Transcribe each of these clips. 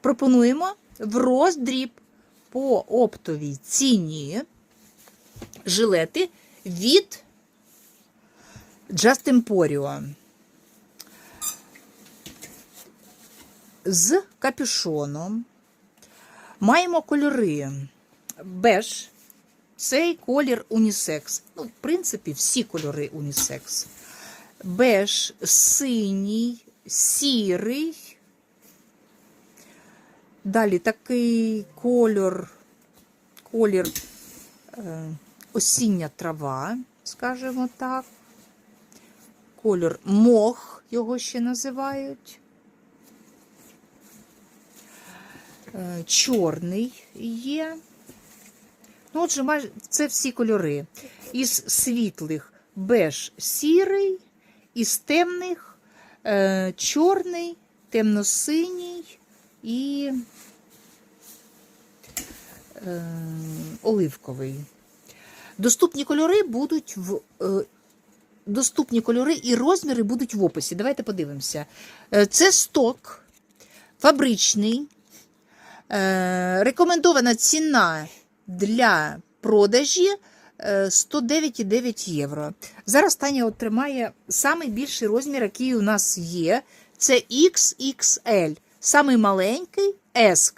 пропонуємо в роздріб по оптовій ціні жилети від Just Emporio. З капюшоном. Маємо кольори. Беж. Цей колір унісекс. Ну, в принципі, всі кольори унісекс. Беж, синій, сірий. Далі такий кольор, колір е, осіння трава, скажімо так. Колір мох, його ще називають. Е, чорний є. Ну, отже, це всі кольори. Із світлих беж сірий, із темних е, чорний, темно-синій і е, оливковий. Доступні кольори будуть в. Е, доступні кольори і розміри будуть в описі. Давайте подивимося. Е, Це сток фабричний. Е, Рекомендована ціна для продажі е, 109,9 євро. Зараз Таня отримає найбільший розмір, який у нас є. Це XXL. Самий маленький S.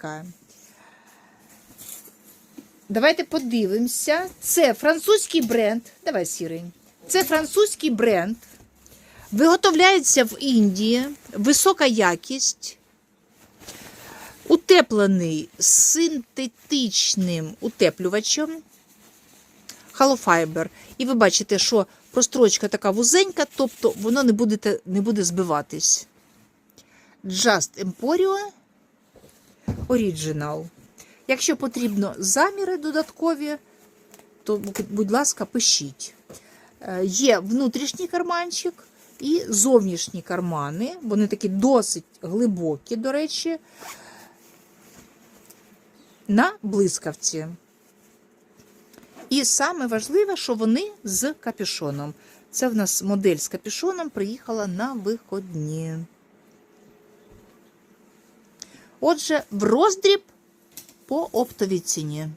Давайте подивимося. Це французький бренд. Давай, сірий. Це французький бренд. Виготовляється в Індії. Висока якість. Утеплений синтетичним утеплювачем. Халофайбер. І ви бачите, що прострочка така вузенька, тобто воно не буде, не буде збиватись. Just Emporio Original. Якщо потрібно заміри додаткові, то, будь ласка, пишіть. Е, Є внутрішній карманчик і зовнішні кармани. Вони такі досить глибокі, до речі, на блискавці. І саме важливе, що вони з капюшоном. Це в нас модель з капюшоном приїхала на виходні. Отже, в роздріб по оптовій ціні.